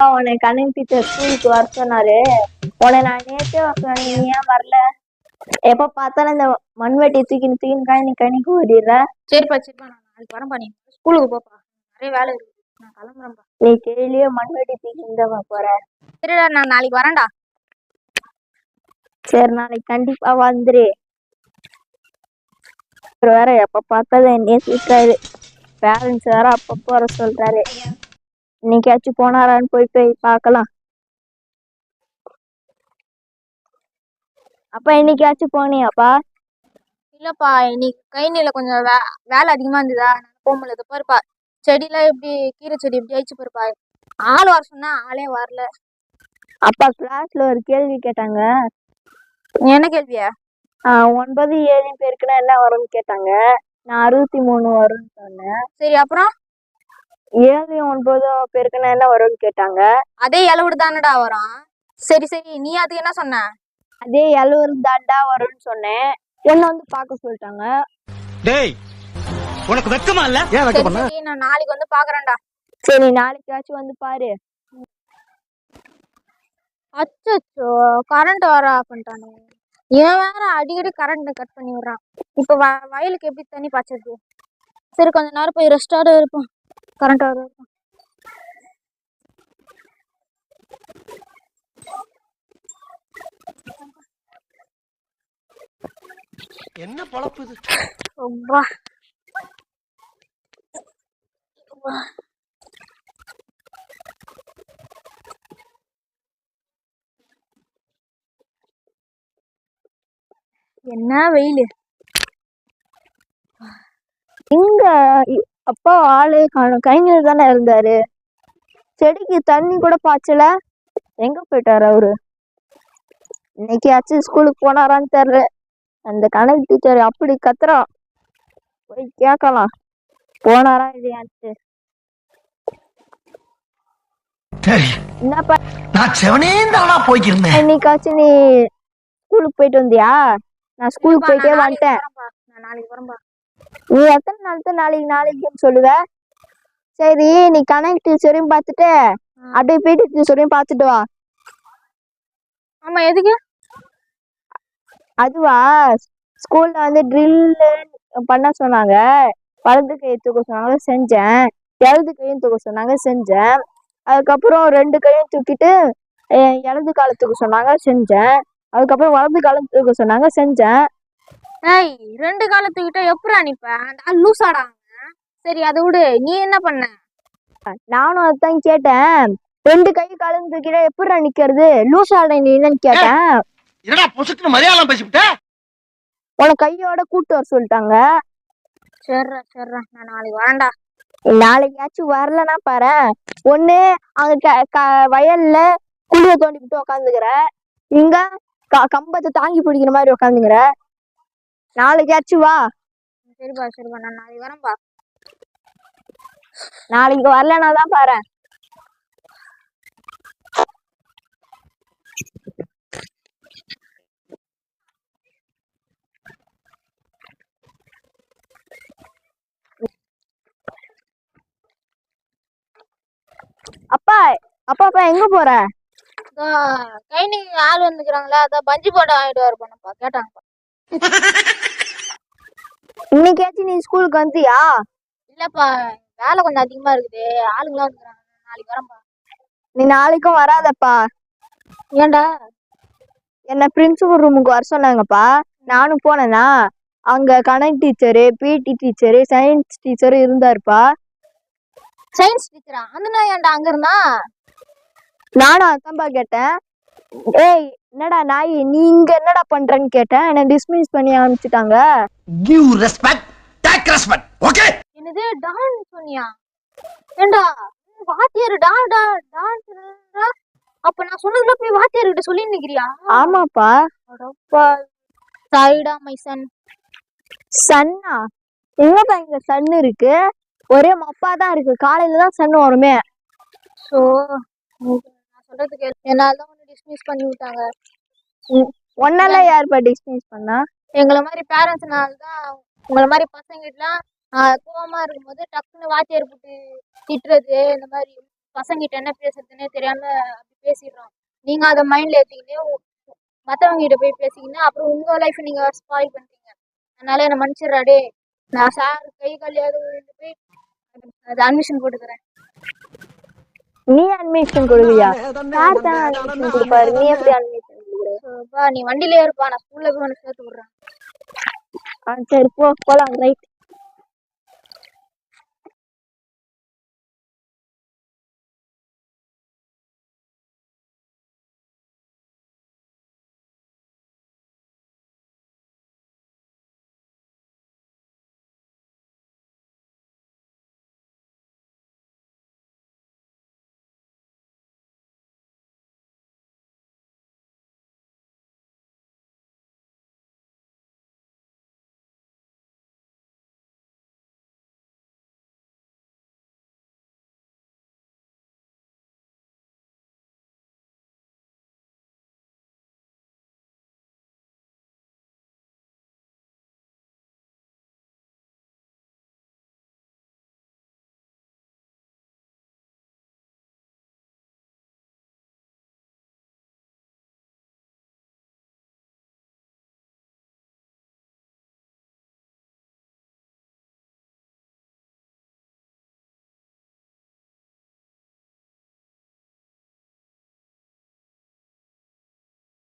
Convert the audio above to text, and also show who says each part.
Speaker 1: உன்னை கணினி டீச்சர் ஸ்கூலுக்கு வர சொன்னாரு. உன்னை நான் நேத்தே வர சொன்னேன் நீ ஏன் வரல? எப்ப பார்த்தாலும் இந்த மண்வெட்டி தூக்கின்னு தூக்கின்னு கணினி கணிக்கு ஓடிடுற
Speaker 2: சரிப்பா சரிப்பா நான் நாளைக்கு வரேன்ப்பா. நீ ஸ்கூலுக்கு போப்பா நிறைய வேலை இருக்கு. நான் கிளம்புறேன்ப்பா.
Speaker 1: நீ டெய்லியும் மண்வெட்டி தூக்கின்னு தான் போற.
Speaker 2: சரிடா நான் நாளைக்கு வரேன்டா.
Speaker 1: சரி நாளைக்கு கண்டிப்பா வந்துரு. வேற எப்ப பார்த்தாலும் என்னைய திட்டுறாரு பேரண்ட்ஸ் வேற அப்பப்போ வர சொல்றாரு. இன்னைக்காச்சும் போனாரான்னு போய் போய் பார்க்கலாம். அப்பா இன்னைக்காச்சும் போனியாப்பா?
Speaker 2: இல்லப்பா இன்னைக்கு கைநில கொஞ்சம் வே வேலை அதிகமா இருந்ததா நான் போக முடியல. இதோ பாருப்பா செடிலாம் எப்படி கீரை செடி எப்படி ஆயிடுச்சு பாருப்பா. ஆள் வர சொன்னா ஆளே வரல.
Speaker 1: அப்பா கிளாஸ்ல ஒரு கேள்வி கேட்டாங்க.
Speaker 2: என்ன கேள்வியா?
Speaker 1: ஒன்பது ஏழு பேருக்குன்னா என்ன வரும்னு கேட்டாங்க. நான் அறுபத்தி மூணு வரும்னு சொன்னேன்.
Speaker 2: சரி அப்புறம்?
Speaker 1: ஏழு ஒன்பது பேருக்குன்னா என்ன வரும்னு கேட்டாங்க?
Speaker 2: அதே இளவுடு தானடா வரும். சரி சரி. நீ அதுக்கு என்ன சொன்ன?
Speaker 1: அதே எழுபது தாண்டா வரும்னு சொன்னேன். என்ன வந்து பார்க்க சொல்லிட்டாங்க.
Speaker 3: டேய் உனக்கு வெக்கமா இல்ல? ஏன்
Speaker 2: சரி நான் நாளைக்கு வந்து பாக்குறேன்டா
Speaker 1: சரி நாளைக்காச்சும் வந்து பாரு.
Speaker 2: அச்சோ கரண்ட் வர ஆஃப் பண்ணிட்டானே. இவன் வேற அடிக்கடி கரண்ட் கட் பண்ணி விடுறான். இப்போ வ வயலுக்கு எப்படி தண்ணி பாய்ச்சறது? சரி கொஞ்ச நேரம் போய் ரெஸ்டார்ட் இருப்போம். கரண்ட் வரைக்கும்.
Speaker 3: என்ன பொழப்பு இது
Speaker 2: அப்பா. என்ன வெயில்
Speaker 1: இங்க இ- அப்பா ஆளே காணும். கைங்க தானே இருந்தாரு. செடிக்கு தண்ணி கூட பாய்ச்சல? எங்க போயிட்டாரு அவரு? இன்னைக்காச்சும் ஸ்கூலுக்கு போனாரான்னு தெரியல அந்த கணக்கு டீச்சர் அப்படி கத்துறான் போய் கேட்கலாம் போனாரா இல்லையான்ட்டு.
Speaker 3: சரி.
Speaker 1: என்னப்பா
Speaker 3: நான் செவனே தானா போய்க்கிருந்தேன்.
Speaker 1: இன்னைக்காச்சும் நீ ஸ்கூலுக்கு போயிட்டு வந்தியா? நான் ஸ்கூலுக்கு போயிட்டே
Speaker 2: நான் நாளைக்கு
Speaker 1: வந்துட்டேன்
Speaker 2: நாளைக்கு
Speaker 1: நீ எத்தனை நாள் தான் நாளைக்கு நாளைக்குன்னு சொல்லுவ? சரி நீ கணக்கு டீச்சரையும் பார்த்துட்டு அப்படியே பிடி டீச்சரையும் பார்த்துட்டு வா.
Speaker 2: ஆமா எதுக்கு?
Speaker 1: அதுவா ஸ்கூல்ல வந்து ட்ரில் பண்ண சொன்னாங்க. வலது கையை தூக்க சொன்னாங்க செஞ்சேன். இடது கையும் தூக்க சொன்னாங்க செஞ்சேன். அதுக்கப்புறம் ரெண்டு கையும் தூக்கிட்டு இடது காலை தூக்க சொன்னாங்க செஞ்சேன். அதுக்கப்புறம் வலது காலம் தூக்க சொன்னாங்க செஞ்சேன்.
Speaker 2: ஏய் ரெண்டு காலத்துக்கிட்ட எப்படி அனுப்பேன் அந்த ஆள் லூசாடா. சரி அதை விடு. நீ என்ன பண்ண?
Speaker 1: நானும் அதான் கேட்டேன். ரெண்டு கை காலம் தூக்கிட்டா எப்படி நிக்கிறது? லூஸ் ஆட நீ என்னன்னு கேட்டேன்.
Speaker 3: என்னடா மலையாளம் பேசிவிட்ட?
Speaker 1: உனக்கு கையோட கூட்டு வர சொல்லிட்டாங்க.
Speaker 2: சரிடா சரிடா நான் நாளைக்கு வரேன்டா.
Speaker 1: நாளைக்காச்சும் வரலன்னா பாரு. ஒண்ணு அங்க க- க- வயல்ல குழிய தோண்டிக்கிட்டு உக்காந்துக்கிற. இங்க க- கம்பத்தை தாங்கி பிடிக்கிற மாதிரி உக்காந்துக்கிற. நாளைக்காச்சும் வா.
Speaker 2: சரிப்பா சரிப்பா. நான் நாளைக்கு வரேன்பா
Speaker 1: நாளைக்கு வரலன்னா தான் பாரு அப்பா அப்பா அப்பா எங்க போற?
Speaker 2: இதோ கைனி ஆள் வந்துக்கிறாங்களா அதான் பஞ்சு போட வாங்கிட்டு வர போனப்பா கேட்டாங்கப்பா.
Speaker 1: இன்னைக்காச்சும் நீ ஸ்கூலுக்கு வந்தியா?
Speaker 2: இல்லப்பா வேலை கொஞ்சம் அதிகமா இருக்குது. ஆளுங்களாம் வந்துக்கிறாங்க நாளைக்கு வரேன்ப்பா.
Speaker 1: நீ நாளைக்கும் வராதப்பா.
Speaker 2: ஏன்டா?
Speaker 1: என்ன பிரின்சிபல் ரூமுக்கு வர சொன்னாங்கப்பா. நானும் போனேனா அங்க கணக்கு டீச்சரு பிடி டீச்சரு சயின்ஸ் டீச்சரும் இருந்தாருப்பா.
Speaker 2: சயின்ஸ் டீச்சரா அந்த நாய் ஏன்டா அங்க இருந்தா?
Speaker 1: நானும் அதான்ப்பா கேட்டேன். ஏய் என்னடா நாய் நீ இங்க என்னடா பண்றேன்னு கேட்டேன். என்ன டிஸ்மிஸ் பண்ணி அனுப்பிச்சிட்டாங்க.
Speaker 3: Give respect take respect okay
Speaker 2: என்னது டான் சொன்னியா? ஏண்டா வாத்தியார் டா டா டான் சொன்னா அப்ப நான் சொன்னதுல போய் வாத்தியார் கிட்ட சொல்லி நிக்கிறியா?
Speaker 1: ஆமாப்பா.
Speaker 2: அடப்பா சைடா மை சன்
Speaker 1: சன்னா? எங்கப்பா இங்க சன் இருக்கு? ஒரே மப்பா தான் இருக்கு. காலையில தான் சன் வருமே.
Speaker 2: ஸோ நான் சொல்றது கேளு. என்னால டிஸ்மிஸ் பண்ணி விட்டாங்க.
Speaker 1: ஒன்னால யாருப்பா டிஸ்மிஸ் பண்ணா?
Speaker 2: எங்களை மாதிரி பேரண்ட்ஸ்னால தான் உங்களை மாதிரி பசங்கிட்டலாம் கோவமா இருக்கும்போது டக்குன்னு வாத்தியார் போட்டு திட்டுறது இந்த மாதிரி பசங்கிட்ட என்ன பேசுறதுன்னே தெரியாம அப்படி பேசிடுறோம். நீங்க அதை மைண்ட்ல ஏத்திக்கிட்டு மத்தவங்க கிட்ட போய் பேசிக்கின்னு அப்புறம் உங்க லைஃப் நீங்க ஸ்பாயில் பண்றீங்க. அதனால என்ன மன்னிச்சிடுறா டே நான் சார் கை காலியாவது போய் அது அட்மிஷன் போட்டுக்கிறேன்.
Speaker 1: நீ அட்மிஷன் கொடுக்குறியா சார் தான் அட்மிஷன் கொடுப்பாரு. நீ எப்படி அட்மிஷன் கொடுக்குற?
Speaker 2: பா நீ வண்டியிலே இருப்பா. நான் ஸ்கூல்ல போய் உனக்கு சேர்த்து விடுறேன்.
Speaker 1: ஆ சரி போ போலாம் ரைட்